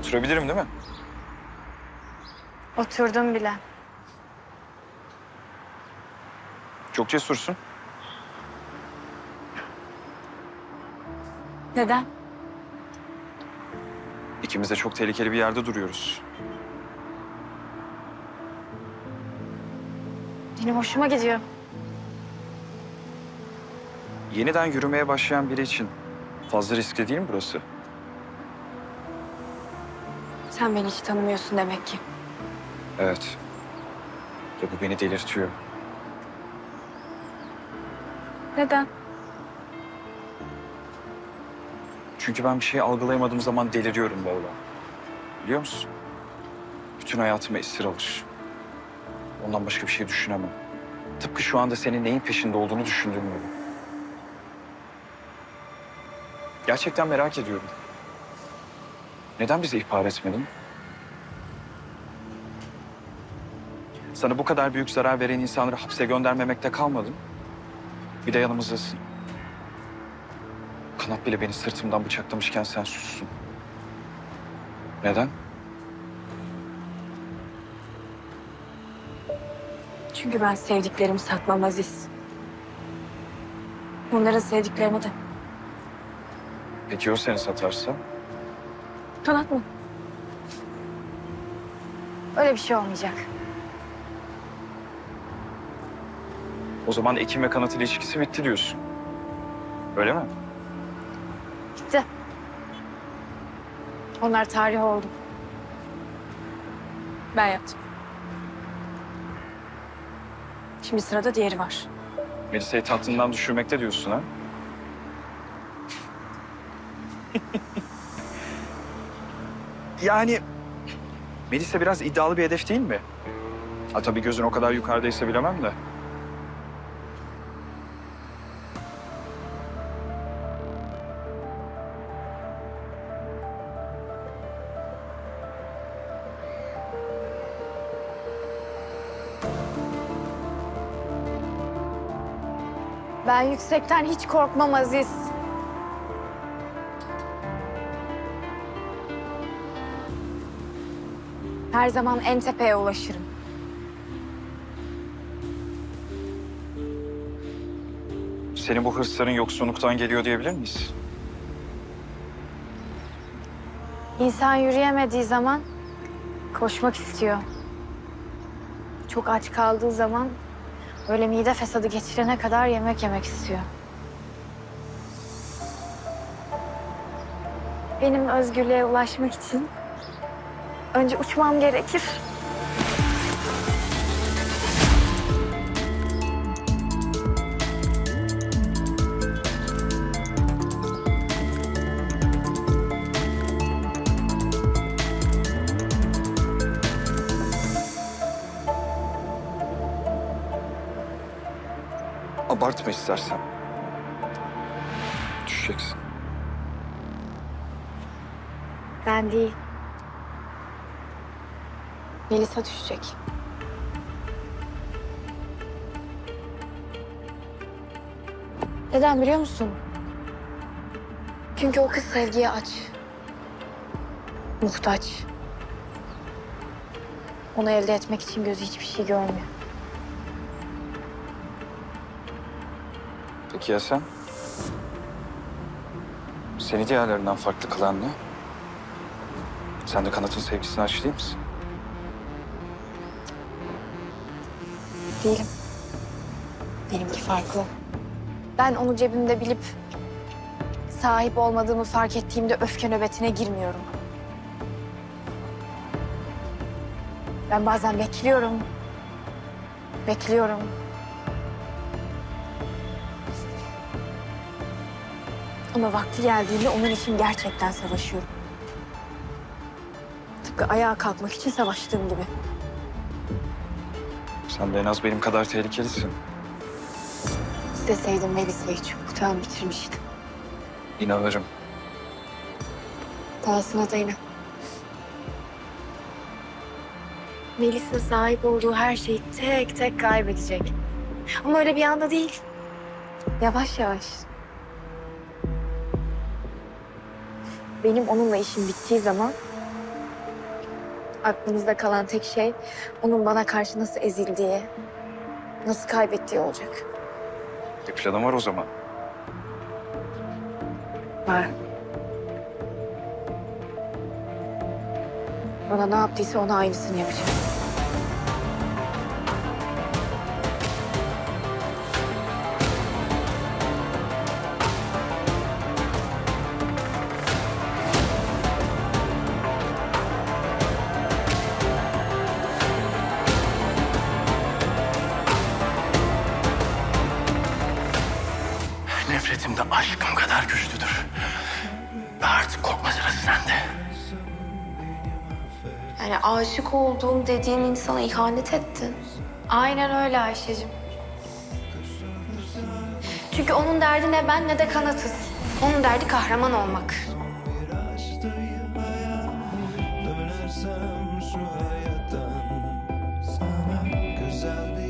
Oturabilirim değil mi? Oturdum bile. Çok cesursun. Neden? İkimiz de çok tehlikeli bir yerde duruyoruz. Benim hoşuma gidiyor. Yeniden yürümeye başlayan biri için fazla riskli değil mi burası? Sen beni hiç tanımıyorsun demek ki. Evet. Ve bu beni delirtiyor. Neden? Çünkü ben bir şey algılayamadığım zaman deliriyorum valla. Biliyor musun? Bütün hayatımı esir alır. Ondan başka bir şey düşünemem. Tıpkı şu anda senin neyin peşinde olduğunu düşündüğüm gibi. Gerçekten merak ediyorum. Neden bizi ihbar etmedin? Sana bu kadar büyük zarar veren insanları hapse göndermemekte kalmadın. Bir de yanımızdasın. Kanat bile beni sırtımdan bıçaklamışken sen sussun. Neden? Çünkü ben sevdiklerimi satmam Aziz. Onların sevdiklerini de. Peki o seni satarsa? Kanat mı? Öyle bir şey olmayacak. O zaman Ekim ve Kanat ilişkisi bitti diyorsun. Öyle mi? Bitti. Onlar tarih oldu. Ben yaptım. Şimdi sırada diğeri var. Melisa'yı tahtından düşürmekte diyorsun ha? Yani Melisa biraz iddialı bir hedef değil mi? Ha tabii gözün o kadar yukarıdaysa bilemem de. Ben yüksekten hiç korkmam Aziz. Her zaman en tepeye ulaşırım. Senin bu hırsların yoksunluktan geliyor diyebilir miyiz? İnsan yürüyemediği zaman koşmak istiyor. Çok aç kaldığı zaman böyle mide fesadı geçirene kadar yemek yemek istiyor. Benim özgürlüğe ulaşmak için önce uçmam gerekir. Abartma istersen. Düşeceksin. Ben değil. Melisa düşecek. Neden biliyor musun? Çünkü o kız sevgiye aç. Muhtaç. Onu elde etmek için gözü hiçbir şey görmüyor. Peki ya sen? Seni diğerlerinden farklı kılan ne? Sen de kanatın sevgisine aç değil misin? Değilim. Benimki farklı. Ben onu cebimde bilip sahip olmadığımı fark ettiğimde öfke nöbetine girmiyorum. Ben bazen bekliyorum. Bekliyorum. Ama vakti geldiğinde onun için gerçekten savaşıyorum. Tıpkı ayağa kalkmak için savaştığım gibi. Sen de en az benim kadar tehlikelisin. İsteseydim Melisa'yı çoktan bitirmiştim. İnanırım. Dahasına da inan. Melisa sahip olduğu her şeyi tek tek kaybedecek. Ama öyle bir anda değil. Yavaş yavaş. Benim onunla işim bittiği zaman Aklınızda kalan tek şey onun bana karşı nasıl ezildiği, nasıl kaybettiği olacak. Bir planım var o zaman. Var. Bana ne yaptıysa ona aynısını yapacağım. Aşık olduğum dediğin insana ihanet ettin. Aynen öyle Ayşe'cim. Çünkü onun derdi ne ben ne de kanatız. Onun derdi kahraman olmak. Dönersem şu hayattan sana güzel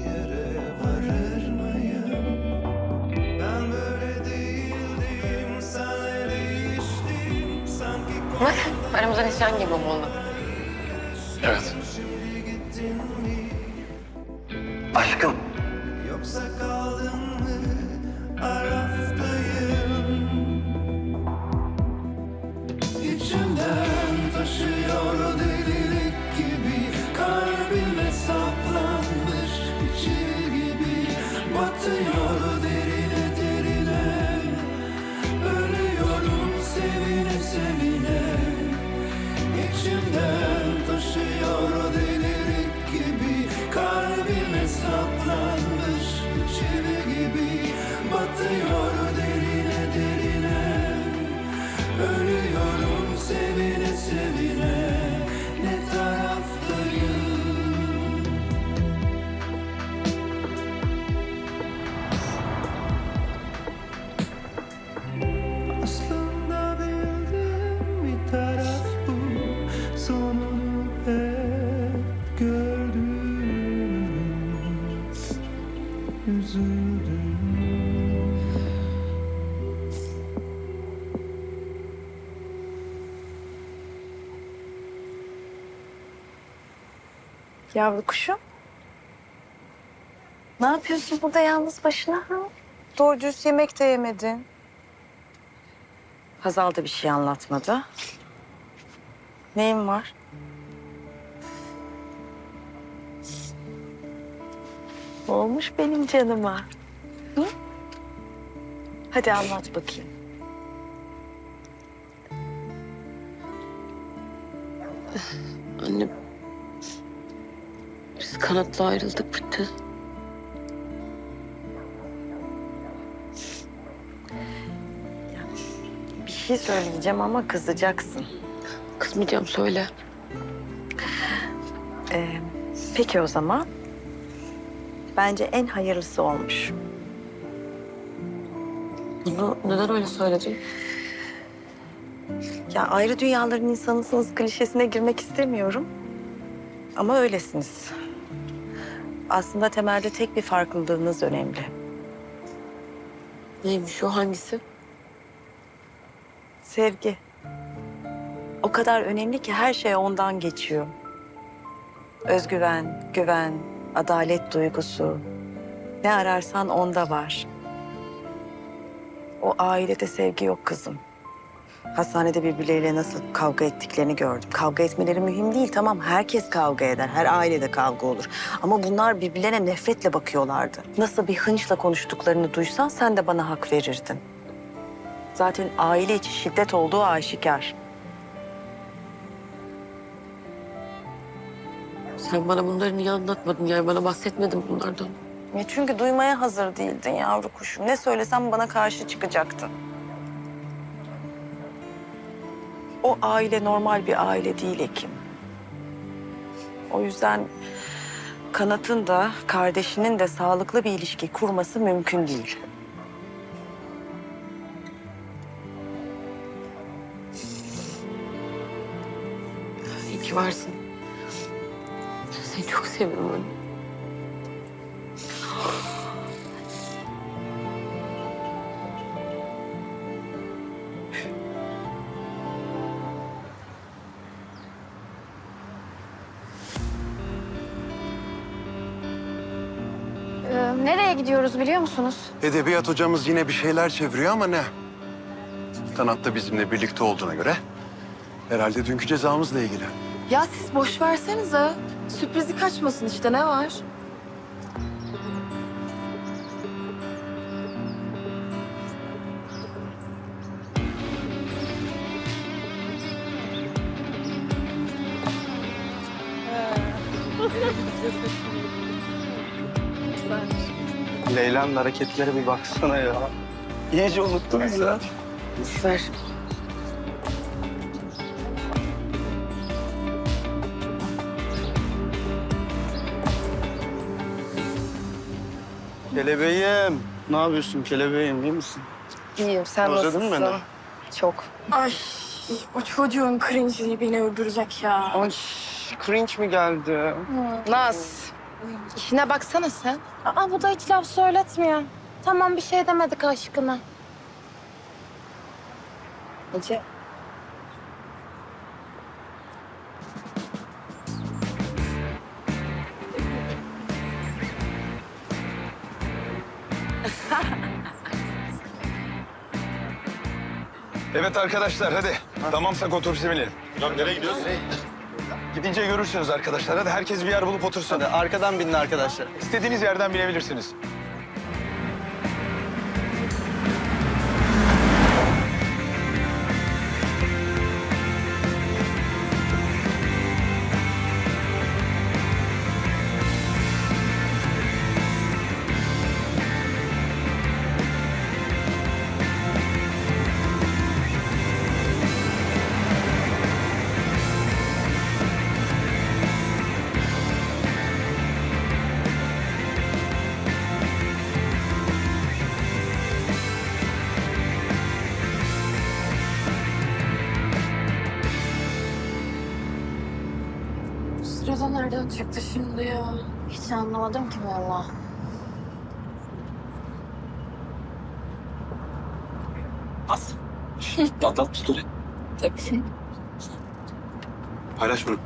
Yavru kuşum. Ne yapıyorsun burada yalnız başına ha? Doğru dürüst yemek de yemedin. Hazal da bir şey anlatmadı. Neyin var? Ne olmuş benim canıma? Hı? Hadi anlat bakayım. Anne kanatla ayrıldık bitti. Bir şey söyleyeceğim ama kızacaksın. Kızmayacağım söyle. Ee, peki o zaman. Bence en hayırlısı olmuş. Bunu neden öyle söyledin? Ya ayrı dünyaların insanısınız klişesine girmek istemiyorum. Ama öylesiniz. Aslında temelde tek bir farklılığınız önemli. Neymiş o hangisi? Sevgi. O kadar önemli ki her şey ondan geçiyor. Özgüven, güven, adalet duygusu. Ne ararsan onda var. O ailede sevgi yok kızım. Hastanede birbirleriyle nasıl kavga ettiklerini gördüm. Kavga etmeleri mühim değil tamam herkes kavga eder. Her ailede kavga olur. Ama bunlar birbirlerine nefretle bakıyorlardı. Nasıl bir hınçla konuştuklarını duysan sen de bana hak verirdin. Zaten aile içi şiddet olduğu aşikar. Sen bana bunları niye anlatmadın? Yani bana bahsetmedin bunlardan. Ya çünkü duymaya hazır değildin yavru kuşum. Ne söylesem bana karşı çıkacaktın. O aile normal bir aile değil Ekim. O yüzden Kanat'ın da kardeşinin de sağlıklı bir ilişki kurması mümkün değil. İyi ki varsın. Seni çok seviyorum nereye gidiyoruz biliyor musunuz? Edebiyat hocamız yine bir şeyler çeviriyor ama ne? Kanat da bizimle birlikte olduğuna göre herhalde dünkü cezamızla ilgili. Ya siz boş versenize. Sürprizi kaçmasın işte ne var? Leyla'nın hareketlere bir baksana ya. İyice unuttunuz ya. Ver. Kelebeğim. Ne yapıyorsun kelebeğim iyi misin? İyiyim sen Özledin nasılsın? beni? Çok. Ay o çocuğun cringe'liği beni öldürecek ya. Ay cringe mi geldi? Naz. İşine baksana sen. Aa bu da hiç laf söyletmiyor. Tamam bir şey demedik aşkına. Ece. Evet arkadaşlar hadi. Tamamsak otobüse binelim. Lan nereye gidiyorsun? Gidince görürsünüz arkadaşlar. Hadi herkes bir yer bulup otursun. Hadi arkadan binin arkadaşlar. İstediğiniz yerden binebilirsiniz. Sırada nereden çıktı şimdi ya? Hiç anlamadım ki vallahi. Atlat story. Tabii. Paylaş bunu.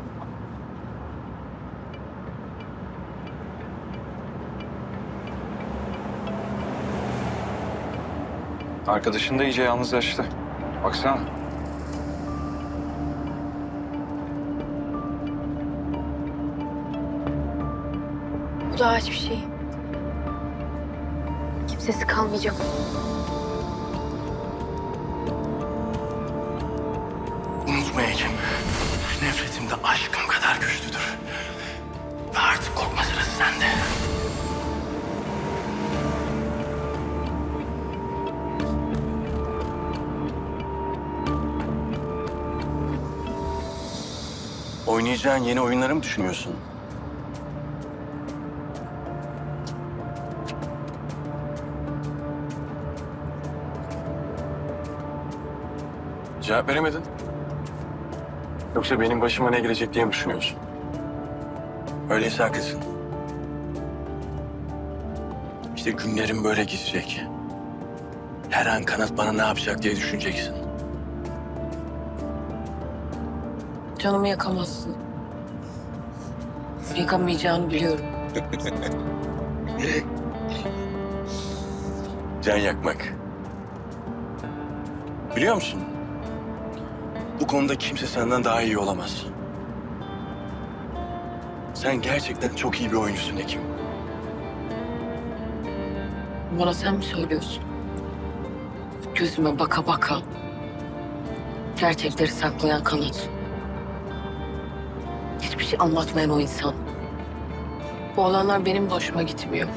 Arkadaşın da iyice yalnızlaştı. Baksana. Da hiçbir şey. Kimsesi kalmayacak. Unutma. Nefretim de aşkım kadar güçlüdür. Ve artık korkma sırası sende. Oynayacağın yeni oyunları mı düşünüyorsun? Cevap veremedin. Yoksa benim başıma ne gelecek diye mi düşünüyorsun? Öyleyse haklısın. İşte günlerim böyle gidecek. Her an kanat bana ne yapacak diye düşüneceksin. Canımı yakamazsın. Yakamayacağını biliyorum. Can yakmak. Biliyor musun? Bu konuda kimse senden daha iyi olamaz. Sen gerçekten çok iyi bir oyuncusun Ekim. Bana sen mi söylüyorsun? Gözüme baka baka. Gerçekleri saklayan kanat. Hiçbir şey anlatmayan o insan. Bu olanlar benim hoşuma gitmiyor.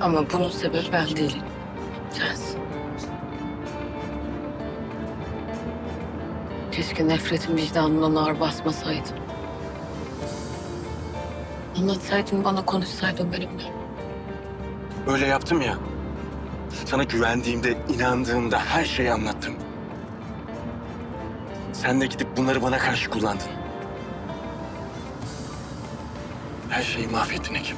Ama bunun sebebi ben değilim. Sensin. Keşke nefretin vicdanından ağır basmasaydı. Anlatsaydın bana konuşsaydın benimle. Öyle yaptım ya. Sana güvendiğimde, inandığımda her şeyi anlattım. Sen de gidip bunları bana karşı kullandın. Her şeyi mahvettin Ekim.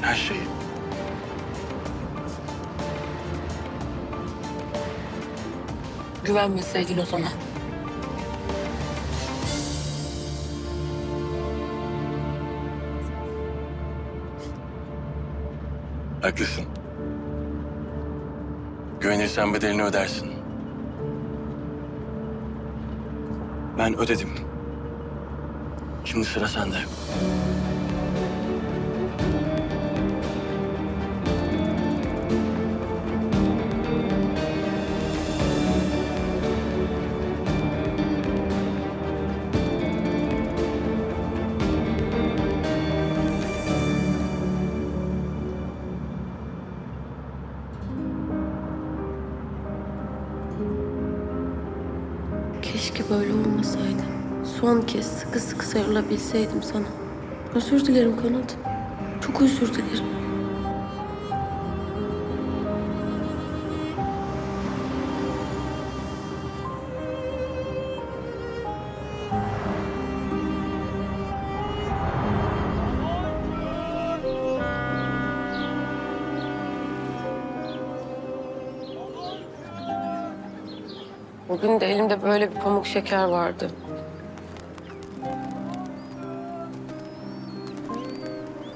Her şeyi. Güvenmeseydin o zaman. Haklısın. Güvenirsen bedelini ödersin. Ben ödedim. Şimdi sıra sende. Keşke böyle olmasaydı. Son kez sıkı sıkı sarılabilseydim sana. Özür dilerim Kanat. Çok özür dilerim. Bugün de elimde böyle bir pamuk şeker vardı.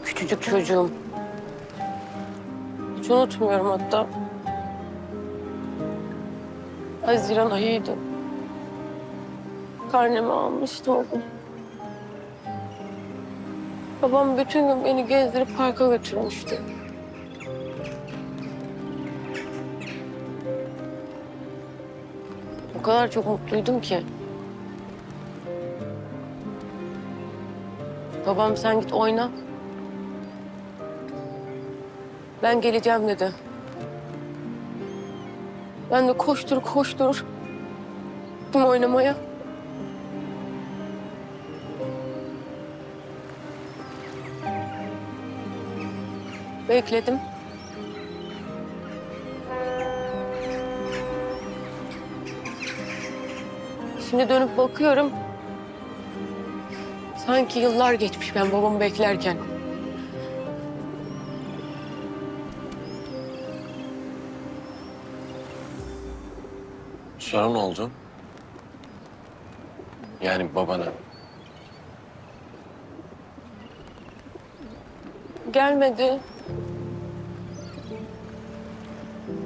Küçücük çocuğum. Hiç unutmuyorum hatta. Haziran ayıydı. Karnemi almıştım o gün. Babam bütün gün beni gezdirip parka götürmüştü. Kadar çok mutluydum ki. Babam sen git oyna. Ben geleceğim dedi. Ben de koştur koştur. Gittim oynamaya. Bekledim. Şimdi dönüp bakıyorum. Sanki yıllar geçmiş ben babamı beklerken. Sonra ne oldu? Yani babana. Gelmedi.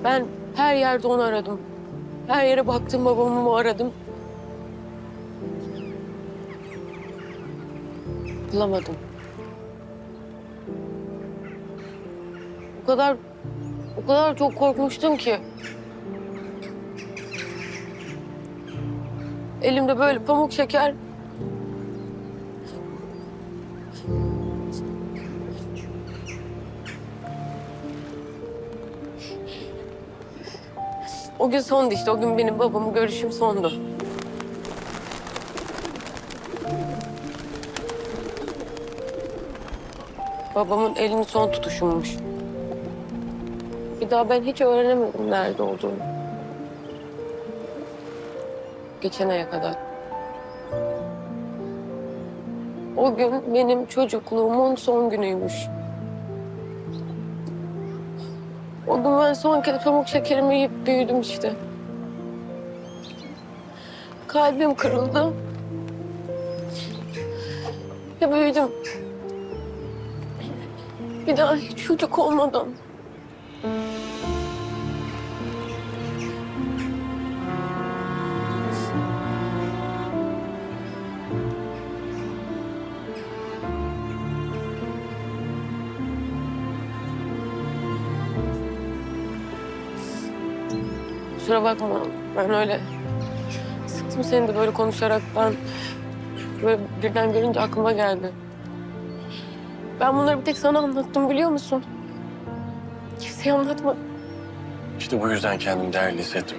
Ben her yerde onu aradım. Her yere baktım babamı aradım. Bulamadım. O kadar o kadar çok korkmuştum ki. Elimde böyle pamuk şeker. O gün sondu işte. O gün benim babamı görüşüm sondu. Babamın elini son tutuşummuş. Bir daha ben hiç öğrenemedim nerede olduğunu. Geçen aya kadar. O gün benim çocukluğumun son günüymüş. O gün ben son kez pamuk şekerimi yiyip büyüdüm işte. Kalbim kırıldı. Ve büyüdüm. Bir daha hiç çocuk olmadan. Kusura bakma. Ben öyle sıktım seni de böyle konuşarak ben böyle birden görünce aklıma geldi. Ben bunları bir tek sana anlattım biliyor musun? Kimseye anlatmadım. İşte bu yüzden kendimi değerli hissettim.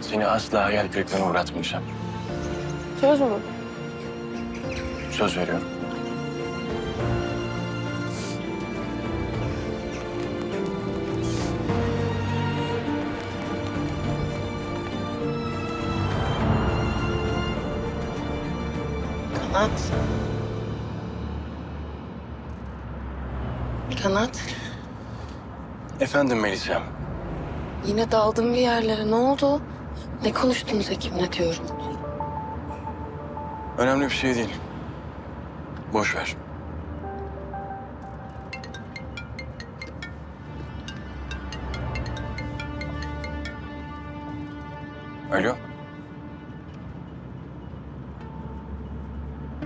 Seni asla hayal kırıklığına uğratmayacağım. Söz mü? Söz veriyorum. Kanat. Kanat. Efendim Melisa'm. Yine daldım bir yerlere. Ne oldu? Ne konuştunuz hekimle diyorum. Önemli bir şey değil. Boş ver. Alo.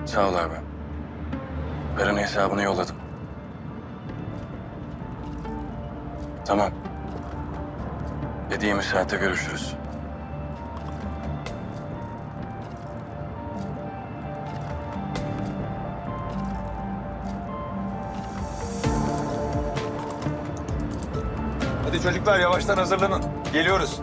Sağ ol abi. Karın hesabını yolladım. Tamam. Dediğimiz saatte görüşürüz. Hadi çocuklar yavaştan hazırlanın. Geliyoruz.